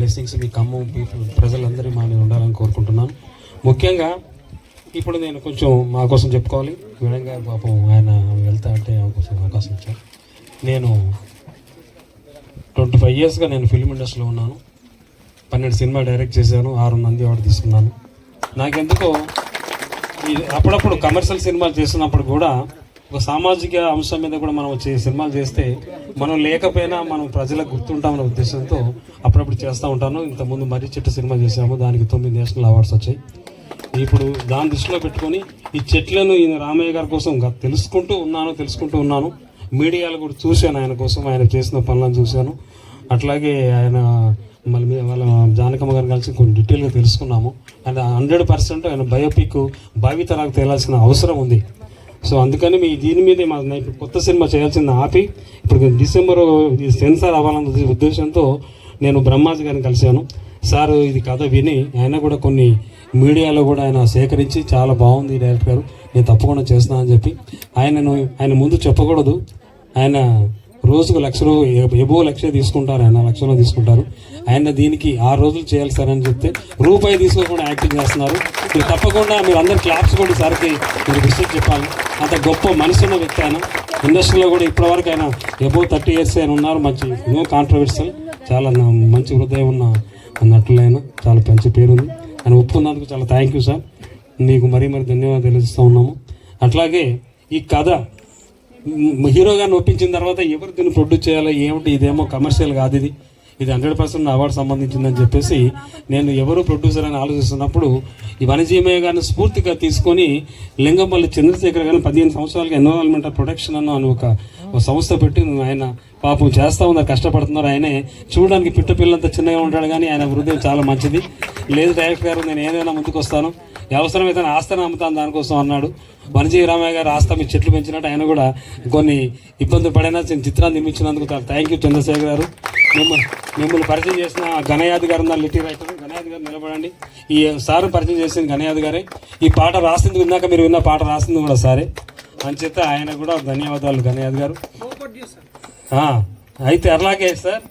Blessings మీ Khammam people ప్రజలందరూ మా మీద ఉండాలని కోరుకుంటున్నాను. ముఖ్యంగా ఇప్పుడు నేను కొంచెం మా కోసం చెప్పుకోవాలి. విధంగా పాపం ఆయన వెళ్తా అంటే ఆమె కోసం అవకాశం ఇచ్చారు. నేను ట్వంటీ ఫైవ్ ఇయర్స్గా నేను ఫిల్మ్ ఇండస్ట్రీలో ఉన్నాను. పన్నెండు సినిమా డైరెక్ట్ చేశాను. ఆరు మంది అవార్డు తీసుకున్నాను. నాకెందుకో అప్పుడప్పుడు కమర్షియల్ సినిమాలు చేస్తున్నప్పుడు కూడా ఒక సామాజిక అంశం మీద కూడా మనం వచ్చే సినిమాలు చేస్తే మనం లేకపోయినా మనం ప్రజలకు గుర్తుంటామనే ఉద్దేశంతో అప్పుడప్పుడు చేస్తూ ఉంటాను. ఇంతకుముందు మర్రి చెట్టు సినిమా చేసాము దానికి తొమ్మిది నేషనల్ అవార్డ్స్ వచ్చాయి. ఇప్పుడు దాని దృష్టిలో పెట్టుకొని ఈ చెట్లను ఈయన రామయ్య గారి కోసం తెలుసుకుంటూ ఉన్నాను తెలుసుకుంటూ ఉన్నాను. మీడియాలో కూడా చూశాను ఆయన కోసం. ఆయన చేసిన పనులను చూశాను. అట్లాగే ఆయన మళ్ళీ వాళ్ళ జానకమ్మ గారిని కలిసి కొన్ని డీటెయిల్గా తెలుసుకున్నాము. అండ్ హండ్రెడ్ పర్సెంట్ ఆయన బయోపిక్ భావితరాలకు తేలాల్సిన అవసరం ఉంది. సో అందుకని మీ దీని మీద మా ఇప్పుడు కొత్త సినిమా చేయాల్సింది ఆపి ఇప్పుడు డిసెంబర్ సెన్సార్ అవ్వాలన్న ఉద్దేశంతో నేను బ్రహ్మాజీ గారిని కలిశాను. సార్ ఇది కథ విని ఆయన కూడా కొన్ని మీడియాలో కూడా ఆయన సేకరించి చాలా బాగుంది డైరెక్టర్ గారు. నేను తప్పకుండా చేస్తున్నా అని చెప్పి ఆయనను ఆయన ముందు చెప్పకూడదు. ఆయన రోజుకు లక్షలు ఎబో లక్ష తీసుకుంటారు ఆయన లక్షలో తీసుకుంటారు. ఆయన దీనికి ఆరు రోజులు చేయాలి సార్ అని చెప్తే రూపాయి తీసుకోకుండా యాక్టింగ్ చేస్తున్నారు. మీరు తప్పకుండా మీరు అందరు క్లాప్స్ కూడా సార్కి మీరు విషయం చెప్పాలి. అంత గొప్ప మనసు ఉన్న వ్యక్తి ఆయన. ఇండస్ట్రీలో కూడా ఇప్పటివరకు ఆయన ఎబో థర్టీ ఇయర్స్ ఆయన ఉన్నారు. మంచి నో కాంట్రవర్షియల్ చాలా మంచి హృదయం ఉన్న నటులైన చాలా మంచి పేరుంది. ఆయన ఒప్పుకున్నందుకు చాలా థ్యాంక్ యూ సార్ మీకు మరీ మరి ధన్యవాదాలు తెలుస్తూ ఉన్నాము. అట్లాగే ఈ కథ హీరోగా నొప్పించిన తర్వాత ఎవరు దీన్ని ప్రొడ్యూస్ చేయాలో ఏమిటి ఇదేమో కమర్షియల్ కాదు ఇది. ఇది హండ్రెడ్ పర్సెంట్ అవార్డు సంబంధించిందని చెప్పేసి నేను ఎవరు ప్రొడ్యూసర్ అని ఆలోచిస్తున్నప్పుడు ఈ వనజీమయ్య గారిని స్ఫూర్తిగా తీసుకొని లింగంపల్లి చంద్రశేఖర్ గారిని పదిహేను సంవత్సరాలుగా ఎన్విరాన్మెంటల్ ప్రొటెక్షన్ అన్న అని ఒక సంస్థ పెట్టి ఆయన పాపం చేస్తూ ఉన్నారు కష్టపడుతున్నారు. ఆయనే చూడడానికి పిట్ట పిల్లంత చిన్నగా ఉంటాడు కానీ ఆయన హృదయం చాలా మంచిది. లేదు డైరెక్టర్ గారు నేను ఏదైనా ముందుకు వస్తాను అవసరమైతే నా ఆస్తని అమ్ముతాను దానికోసం అన్నాడు. వనజీవి రామయ్య గారు ఆస్త మీ చెట్లు పెంచినట్టు ఆయన కూడా కొన్ని ఇబ్బందులు పడైనా చిత్రాన్ని నిర్మించినందుకు థ్యాంక్ యూ చంద్రశేఖర్ గారు. మిమ్మల్ని పరిచయం చేసిన గణయాది గారు ఉన్నారు లిటిల్ రైటర్. గణయాది గారు నిలబడండి. ఈ సార్ పరిచయం చేసిన గణయాది గారే. ఈ పాట రాసింది విన్నాక మీరు విన్న పాట రాసింది కూడా సారే. అంచేత ఆయన కూడా ధన్యవాదాలు గణయాద్ గారు. అయితే అలాగే సార్.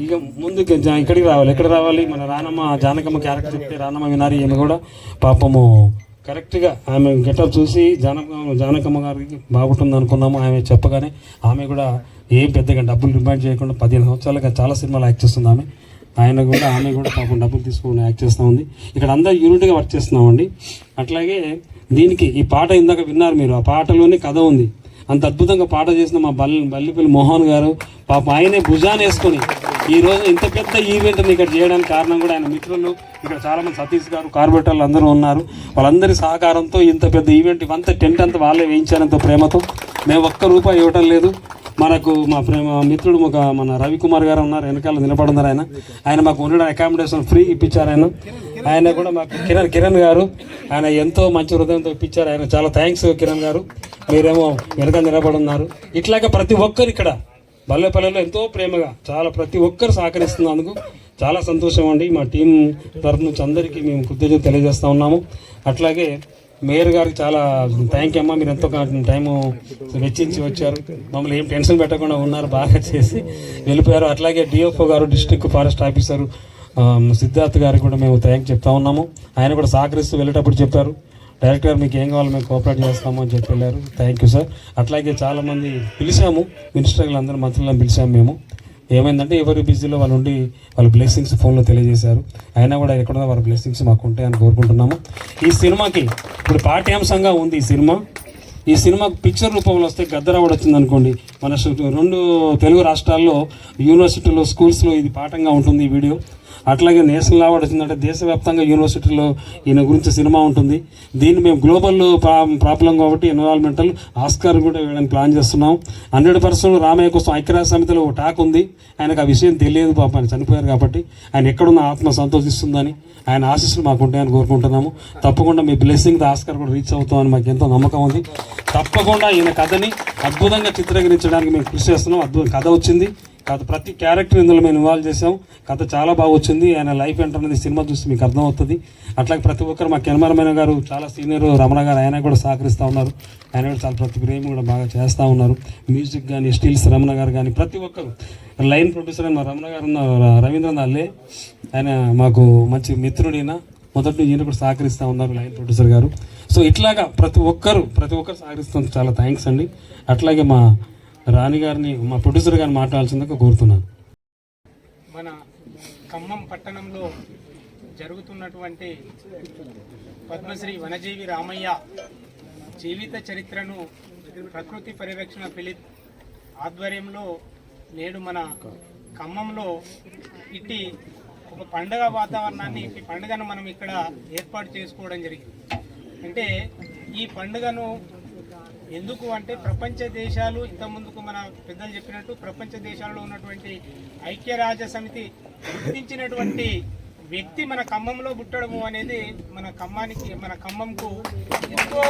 ఇక ముందుకు జా- ఇక్కడికి రావాలి. ఎక్కడ రావాలి? మన రానమ్మ జానకమ్మ క్యారెక్టర్ చెప్తే రానమ్మ వినారి ఈమె కూడా పాపము కరెక్ట్గా ఆమె గెటప్ చూసి జానకమ్మ జానకమ్మ గారికి బాగుంటుంది అనుకున్నాము ఆమె చెప్పగానే ఆమె కూడా ఏం పెద్దగా డబ్బులు డిమాండ్ చేయకుండా పదిహేను సంవత్సరాలుగా చాలా సినిమాలు యాక్ట్ చేస్తుంది ఆమె. ఆయన కూడా ఆమె కూడా పాపం డబ్బులు తీసుకుని యాక్ట్ చేస్తూ ఉంది. ఇక్కడ అందరూ యూనిట్గా వర్క్ చేస్తున్నామండి. అట్లాగే దీనికి ఈ పాట ఇందాక విన్నారు మీరు ఆ పాటలోనే కథ ఉంది. అంత అద్భుతంగా పాట చేసిన మా బల్లి బల్లిపల్లి మోహన్ గారు పాప ఆయనే భుజాన్ని వేసుకొని ఈ రోజు ఇంత పెద్ద ఈవెంట్ని ఇక్కడ చేయడానికి కారణం కూడా ఆయన మిత్రులు. ఇక్కడ చాలామంది సతీష్ గారు కార్పొరేటర్లు అందరూ ఉన్నారు. వాళ్ళందరి సహకారంతో ఇంత పెద్ద ఈవెంట్ ఇవంతా టెంట్ అంతా వాళ్ళే వేయించారంత ప్రేమతో. మేము ఒక్క రూపాయి ఇవ్వటం లేదు. మనకు మా ప్రేమ మిత్రుడు ఒక మన రవికుమార్ గారు ఉన్నారు. వెనకాల నిలబడున్నారు ఆయన. ఆయన మాకు ఉండడం అకామిడేషన్ ఫ్రీ ఇప్పించారు ఆయన. ఆయన కూడా మాకు కిరణ్ కిరణ్ గారు. ఆయన ఎంతో మంచి హృదయంతో ఇప్పించారు. ఆయన చాలా థ్యాంక్స్ కిరణ్ గారు. మీరేమో వెనక నిలబడున్నారు. ఇట్లాగే ప్రతి ఒక్కరు ఇక్కడ బల్లెపల్లెలో ఎంతో ప్రేమగా చాలా ప్రతి ఒక్కరు సహకరిస్తున్నందుకు చాలా సంతోషం అండి. మా టీం తరఫు నుంచి అందరికీ మేము కృతజ్ఞత తెలియజేస్తూ ఉన్నాము. అట్లాగే మేయర్ గారికి చాలా థ్యాంక్ యూ అమ్మా. మీరు ఎంతో టైము వెచ్చించి వచ్చారు. మమ్మల్ని ఏం టెన్షన్ పెట్టకుండా ఉన్నారు బాగా చేసి వెళ్ళిపోయారు. అట్లాగే డిఎఫ్ఓ గారు డిస్టిక్ ఫారెస్ట్ ఆఫీసర్ సిద్ధార్థ్ గారికి కూడా మేము థ్యాంక్ చెప్తా ఉన్నాము. ఆయన కూడా సహకరిస్తూ వెళ్ళేటప్పుడు చెప్పారు. డైరెక్టర్ మీకు ఏం కావాలో మేము కోఆపరేట్ చేస్తాము అని చెప్పి వెళ్ళారు. Thank you sir. అట్లాగే చాలామంది పిలిచాము. మినిస్టర్లు అందరూ మంత్రులను పిలిచాము మేము. ఏమైందంటే ఎవరి బిజీలో వాళ్ళు ఉండి వాళ్ళ బ్లెస్సింగ్స్ ఫోన్లో తెలియజేశారు. అయినా కూడా ఎక్కడ వాళ్ళ బ్లెస్సింగ్స్ మాకు ఉంటాయని కోరుకుంటున్నాము. ఈ సినిమాకి ఇప్పుడు పాఠ్యాంశంగా ఉంది ఈ సినిమా. ఈ సినిమా పిక్చర్ రూపంలో వస్తే గద్దరవాడు వచ్చింది అనుకోండి. మన రెండు తెలుగు రాష్ట్రాల్లో యూనివర్సిటీలో స్కూల్స్లో ఇది పాఠంగా ఉంటుంది ఈ వీడియో. అట్లాగే నేషనల్ అవార్డు వచ్చిందంటే దేశవ్యాప్తంగా యూనివర్సిటీలో ఈయన గురించి సినిమా ఉంటుంది. దీన్ని మేము గ్లోబల్ ప్రాబ్లం కాబట్టి ఎన్విరాన్మెంటల్ ఆస్కార్ కూడా వేయడానికి ప్లాన్ చేస్తున్నాం. హండ్రెడ్ పర్సెంట్ రామయ్య కోసం ఐక్యరాజ్య సమితిలో ఒక టాక్ ఉంది. ఆయనకు ఆ విషయం తెలియదు పాప ఆయన చనిపోయారు కాబట్టి. ఆయన ఎక్కడున్న ఆత్మ సంతోషిస్తుందని ఆయన ఆశీస్సులు మాకు ఉంటాయని కోరుకుంటున్నాము. తప్పకుండా మీ బ్లెస్సింగ్ ఆస్కార్ కూడా రీచ్ అవుతామని మాకు ఎంతో నమ్మకం ఉంది. తప్పకుండా ఈయన కథని అద్భుతంగా చిత్రీకరించడానికి మేము కృషి చేస్తున్నాం. అద్భుత కథ వచ్చింది. కథ ప్రతి క్యారెక్టర్ ఇందులో మేము ఇన్వాల్వ్ చేసాం కథ చాలా బాగా వచ్చింది. ఆయన లైఫ్ ఏంటన్నది సినిమా చూస్తే మీకు అర్థమవుతుంది. అట్లాగే ప్రతి ఒక్కరు మా కెమెరామెన్ గారు చాలా సీనియర్ రమణ గారు ఆయన కూడా సహకరిస్తూ ఉన్నారు. ఆయన కూడా చాలా ప్రతి ప్రేమ కూడా బాగా చేస్తూ ఉన్నారు. మ్యూజిక్ కానీ స్టిల్స్ రమణ గారు కానీ ప్రతి ఒక్కరు. లైన్ ప్రొడ్యూసర్ అయిన మా రమణ గారు ఉన్న రవీంద్రనాథ్ అల్లే ఆయన మాకు మంచి మిత్రుడైన మొదటి ఈయన కూడా సహకరిస్తూ ఉన్నారు లైన్ ప్రొడ్యూసర్ గారు. సో ఇట్లాగా ప్రతి ఒక్కరు ప్రతి ఒక్కరు సహకరిస్తుంది చాలా థ్యాంక్స్ అండి. అట్లాగే మా రాణి గారిని మా ప్రొడ్యూసర్ గారిని మాట్లాడాల్సిందిగా కోరుతున్నాను. మన ఖమ్మం పట్టణంలో జరుగుతున్నటువంటి పద్మశ్రీ వనజీవి రామయ్య జీవిత చరిత్రను ప్రకృతి పరిరక్షణ పిలిత్ ఆధ్వర్యంలో నేడు మన ఖమ్మంలో ఇట్టి ఒక పండగ వాతావరణాన్ని ఇట్టి పండుగను మనం ఇక్కడ ఏర్పాటు చేసుకోవడం జరిగింది. అంటే ఈ పండుగను ఎందుకు అంటే ప్రపంచ దేశాలు ఇంత ముందుకు మన పెద్దలు చెప్పినట్టు ప్రపంచ దేశాల్లో ఉన్నటువంటి ఐక్యరాజ్య సమితి గుర్తించినటువంటి వ్యక్తి మన ఖమ్మంలో పుట్టడము అనేది మన ఖమ్మానికి మన ఖమ్మంకు ఎంతో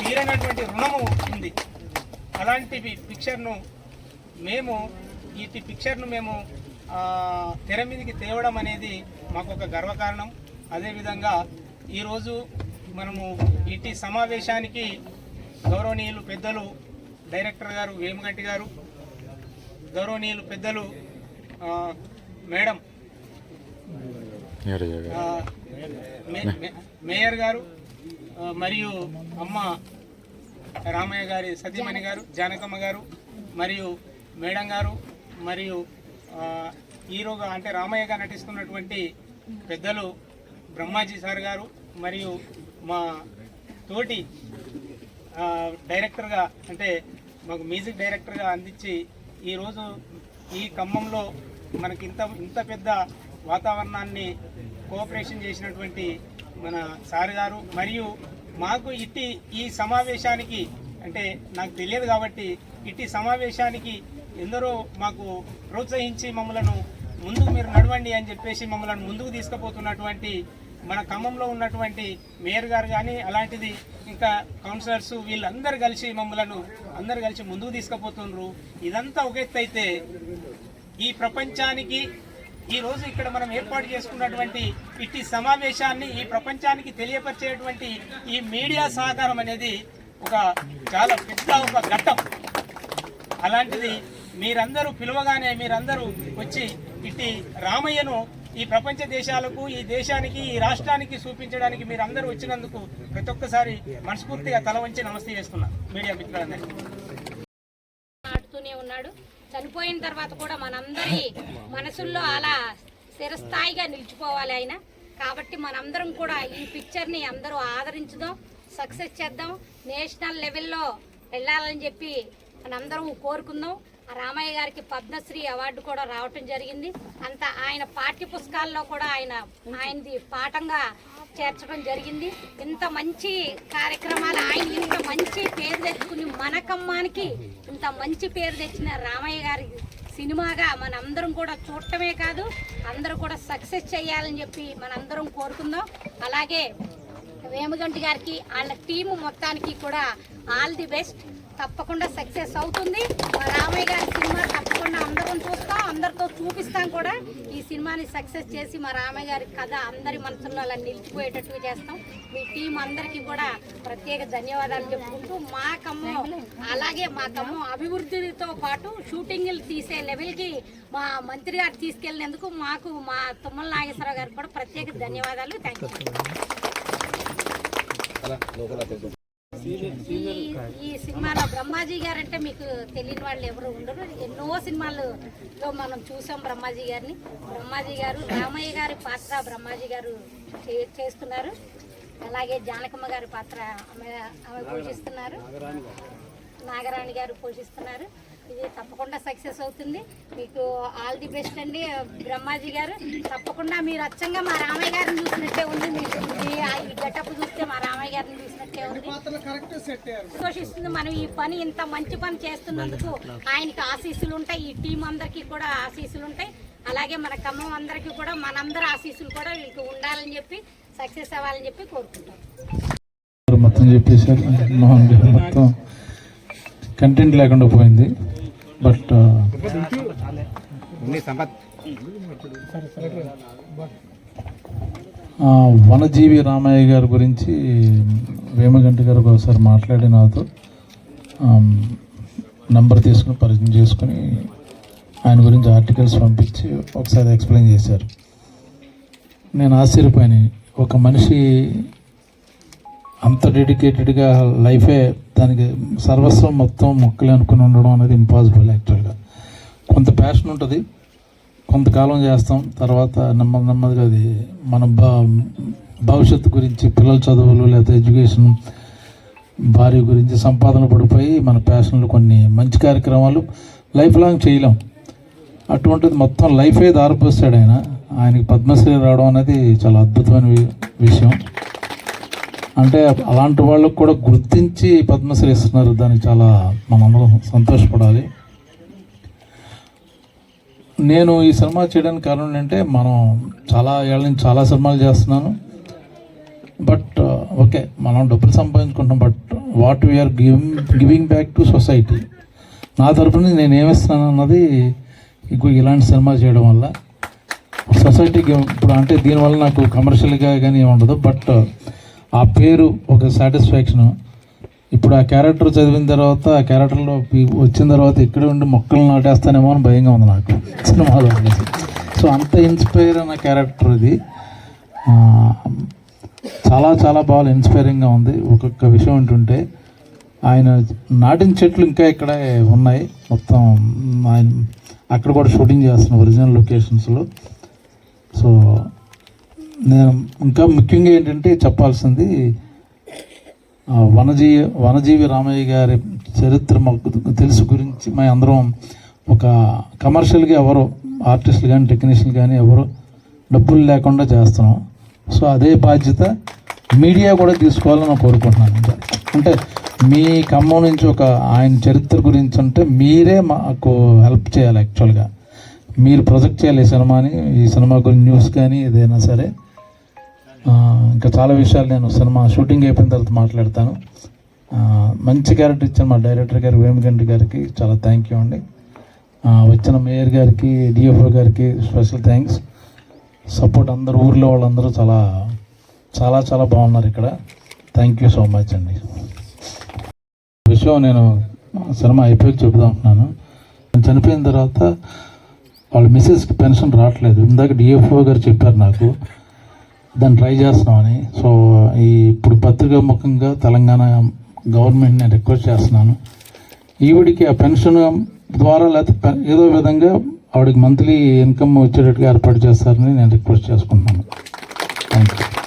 తీరనటువంటి రుణము ఉంది. అలాంటి పిక్చర్ను మేము ఈ పిక్చర్ను మేము తెర మీదకి తేవడం అనేది మాకు ఒక గర్వకారణం. అదేవిధంగా ఈరోజు మనము ఇటు సమావేశానికి గౌరవనీయులు పెద్దలు డైరెక్టర్ గారు వేమగంటి గారు గౌరవనీయులు పెద్దలు మేడం మేయర్ గారు మరియు అమ్మ రామయ్య గారి సతీమణి గారు జానకమ్మ గారు మరియు మేడం గారు మరియు హీరోగా అంటే రామయ్య గారు నటిస్తున్నటువంటి పెద్దలు బ్రహ్మాజీ సార్ గారు మరియు మా తోటి డైరెక్టర్గా అంటే మాకు మ్యూజిక్ డైరెక్టర్గా అందించి ఈరోజు ఈ ఖమ్మంలో మనకి ఇంత ఇంత పెద్ద వాతావరణాన్ని కోఆపరేషన్ చేసినటువంటి మన సార్ గారు మరియు మాకు ఇట్టి ఈ సమావేశానికి అంటే నాకు తెలియదు కాబట్టి ఇట్టి సమావేశానికి ఎందరో మాకు ప్రోత్సహించి మమ్మలను ముందుకు మీరు నడవండి అని చెప్పేసి మమ్మల్ని ముందుకు తీసుకుపోతున్నటువంటి మన ఖమ్మంలో ఉన్నటువంటి మేయర్ గారు కానీ అలాంటిది ఇంకా కౌన్సిలర్స్ వీళ్ళందరూ కలిసి మమ్మలను అందరు కలిసి ముందుకు తీసుకుపోతున్నారు ఇదంతా ఒక ఎత్తు అయితే ఈ ప్రపంచానికి ఈరోజు ఇక్కడ మనం ఏర్పాటు చేసుకున్నటువంటి ఇట్టి సమావేశాన్ని ఈ ప్రపంచానికి తెలియపరిచేటువంటి ఈ మీడియా సహకారం అనేది ఒక చాలా పెద్ద ఒక ఘట్టం. అలాంటిది మీరందరూ పిలువగానే మీరందరూ వచ్చి ఇట్టి రామయ్యను ఈ ప్రపంచ దేశాలకు ఈ దేశానికి ఈ రాష్ట్రానికి చూపించడానికి మీరందరూ వచ్చినందుకు ప్రతి ఒక్కసారి మనస్ఫూర్తిగా తల వంచి నమస్తే చేస్తున్నా మీడియా మిత్రులందరికీ. ఆడుతూనే ఉన్నాడు. చనిపోయిన తర్వాత కూడా మనందరి మనసుల్లో అలా స్థిరస్థాయిగా నిలిచిపోవాలి ఆయన. కాబట్టి మనందరం కూడా ఈ పిక్చర్ని అందరూ ఆదరించుదాం సక్సెస్ చేద్దాం నేషనల్ లెవెల్లో వెళ్ళాలని చెప్పి మనందరం కోరుకుందాం. రామయ్య గారికి పద్మశ్రీ అవార్డు కూడా రావటం జరిగింది. అంత ఆయన పాఠ్య పుస్తకాల్లో కూడా ఆయన ఆయనది పాఠంగా చేర్చడం జరిగింది. ఇంత మంచి కార్యక్రమాలు ఆయన ఇంత మంచి పేరు తెచ్చుకుని మన కమ్మానికి ఇంత మంచి పేరు తెచ్చిన రామయ్య గారి సినిమాగా మనందరం కూడా చూడటమే కాదు అందరూ కూడా సక్సెస్ చేయాలని చెప్పి మనందరం కోరుకుందాం. అలాగే వేమగంటి గారికి వాళ్ళ టీము మొత్తానికి కూడా ఆల్ ది బెస్ట్. తప్పకుండా సక్సెస్ అవుతుంది. మా రామయ్య గారి సినిమా తప్పకుండా అందరం చూస్తాం అందరితో చూపిస్తాం కూడా. ఈ సినిమాని సక్సెస్ చేసి మా రామయ్య గారి కథ అందరి మనసుల్లో అలా నిలిచిపోయేటట్టు చేస్తాం. మీ టీం అందరికీ కూడా ప్రత్యేక ధన్యవాదాలు చెప్పుకుంటూ మా ఖమ్మం అలాగే మా ఖమ్మం అభివృద్ధితో పాటు షూటింగ్లు తీసే లెవెల్కి మా మంత్రి గారు తీసుకెళ్ళినందుకు మాకు మా తుమ్మల నాగేశ్వరరావు గారికి కూడా ప్రత్యేక ధన్యవాదాలు. థ్యాంక్ యూ ఈ ఈ సినిమాలో బ్రహ్మాజీ గారు అంటే మీకు తెలియని వాళ్ళు ఎవరు ఉండరు. ఎన్నో సినిమాల్లో మనం చూసాం బ్రహ్మాజీ గారిని. బ్రహ్మాజీ గారు రామయ్య గారి పాత్ర బ్రహ్మాజీ గారు చే- చేస్తున్నారు. అలాగే జానకమ్మ గారి పాత్ర ఆమె ఆమె పోషిస్తున్నారు. నాగరాణి గారు పోషిస్తున్నారు. ఇది తప్పకుండా సక్సెస్ అవుతుంది. మీకు ఆల్ ది బెస్ట్ అండి బ్రహ్మాజీ గారు. తప్పకుండా మీరు అచ్చంగా మా రామయ్య గారిని చూసినట్టే ఉంది. మీకు ఈ గెటప్ చూస్తే మా రామయ్య గారిని చూసినట్టే ఉంది. సంతోషిస్తుంది. మనం ఈ పని ఇంత మంచి పని చేస్తున్నందుకు ఆయనకి ఆశీస్సులు ఉంటాయి. ఈ టీం అందరికీ కూడా ఆశీస్సులు ఉంటాయి. అలాగే మన ఖమ్మం అందరికీ కూడా మనందరి ఆశీస్సులు కూడా వీళ్ళకి ఉండాలని చెప్పి సక్సెస్ అవ్వాలని చెప్పి కోరుకుంటాం. మొత్తం చెప్పేశారు. మోహన్ గారు మొత్తం కంటెంట్ లేకుండా పోయింది. బట్ వనజీవి రామయ్య గారి గురించి వేమగంటి గారు ఒకసారి మాట్లాడి నాతో నంబర్ తీసుకుని పరిచయం చేసుకుని ఆయన గురించి ఆర్టికల్స్ పంపించి ఒకసారి ఎక్స్ప్లెయిన్ చేశారు. నేను ఆశ్చర్యపోయాను. ఒక మనిషి అంత డెడికేటెడ్గా లైఫే దానికి సర్వస్వం మొత్తం మొక్కలే అనుకుని ఉండడం అనేది ఇంపాసిబుల్ యాక్చువల్గా కొంత ప్యాషన్ ఉంటుంది. కొంతకాలం చేస్తాం. తర్వాత నెమ్మది నెమ్మదిగా అది మన భవిష్యత్తు గురించి పిల్లల చదువులు లేకపోతే ఎడ్యుకేషన్ భార్య గురించి సంపాదన పడిపోయి మన ప్యాషన్లు కొన్ని మంచి కార్యక్రమాలు లైఫ్ లాంగ్ చేయలేం. అటువంటిది మొత్తం లైఫే దారిపోస్తాడు ఆయన. ఆయనకి పద్మశ్రీ రావడం అనేది చాలా అద్భుతమైన వి- విషయం. అంటే అలాంటి వాళ్ళకు కూడా గుర్తించి పద్మశ్రీ ఇస్తున్నారు. దానికి చాలా మనందరం సంతోషపడాలి. నేను ఈ సినిమా చేయడానికి కారణం ఏంటంటే మనం చాలా ఏళ్ళ నుంచి చాలా సినిమాలు చేస్తున్నాను. బట్ ఓకే మనం డబ్బులు సంపాదించుకుంటాం but what we are giving giving back to society? నా తరపున నేను ఏమిస్తున్నాను అన్నది ఇంకో ఇలాంటి సినిమా చేయడం వల్ల. సొసైటీకి ఇప్పుడు అంటే దీనివల్ల నాకు కమర్షియల్గా కానీ ఉండదు. బట్ ఆ పేరు ఒక సాటిస్ఫాక్షను ఇప్పుడు ఆ క్యారెక్టర్ చదివిన తర్వాత ఆ క్యారెక్టర్లో వచ్చిన తర్వాత ఇక్కడ ఉండి మొక్కలు నాటేస్తానేమో అని భయంగా ఉంది నాకు. సినిమాలో సో అంత ఇన్స్పైర్ అన్న క్యారెక్టర్ ఇది. చాలా చాలా బాగా ఇన్స్పైరింగ్గా ఉంది. ఒక్కొక్క విషయం ఏంటంటే ఆయన నాటిన చెట్లు ఇంకా ఇక్కడే ఉన్నాయి. మొత్తం ఆయన అక్కడ కూడా షూటింగ్ చేస్తున్నాం ఒరిజినల్ లొకేషన్స్లో సో ఇంకా ముఖ్యంగా ఏంటంటే చెప్పాల్సింది వనజీవి వనజీవి రామయ్య గారి చరిత్ర మాకు తెలుసు గురించి. మా అందరం ఒక కమర్షియల్గా ఎవరు ఆర్టిస్టులు కానీ టెక్నీషియన్లు కానీ ఎవరు డబ్బులు లేకుండా చేస్తున్నాం. సో అదే బాధ్యత మీడియా కూడా తీసుకోవాలని కోరుకుంటున్నాను. అంటే మీ ఖమ్మం నుంచి ఒక ఆయన చరిత్ర గురించి అంటే మీరే మాకు హెల్ప్ చేయాలి యాక్చువల్గా. మీరు ప్రొజెక్ట్ చేయాలి ఈ సినిమాని ఈ సినిమా గురించి న్యూస్ కానీ ఏదైనా సరే. ఇంకా చాలా విషయాలు నేను సినిమా షూటింగ్ అయిపోయిన తర్వాత మాట్లాడతాను. మంచి క్యారెక్టర్ ఇచ్చిన మా డైరెక్టర్ గారు వేమగంటి గారికి చాలా థ్యాంక్ యూ అండి. వచ్చిన మేయర్ గారికి డిఎఫ్ఓ గారికి స్పెషల్ థ్యాంక్స్. సపోర్ట్ అందరు ఊర్లో వాళ్ళందరూ చాలా చాలా చాలా బాగున్నారు ఇక్కడ. థ్యాంక్ యూ సో మచ్ అండి. విషయం నేను సినిమా అయిపోయి చెబుదాం అంటున్నాను నేను చనిపోయిన తర్వాత వాళ్ళ మిస్సెస్కి పెన్షన్ రావట్లేదు. ఇందాక డిఎఫ్ఓ గారు చెప్పారు నాకు. దాన్ని ట్రై చేస్తున్నామని. సో ఈ ఇప్పుడు పత్రికా ముఖంగా తెలంగాణ గవర్నమెంట్ నేను రిక్వెస్ట్ చేస్తున్నాను. ఈవిడికి ఆ పెన్షన్ ద్వారా లేకపోతే ఏదో విధంగా ఆవిడకి మంత్లీ ఇన్కమ్ వచ్చేటట్టుగా ఏర్పాటు చేస్తారని నేను రిక్వెస్ట్ చేసుకుంటున్నాను. Thank you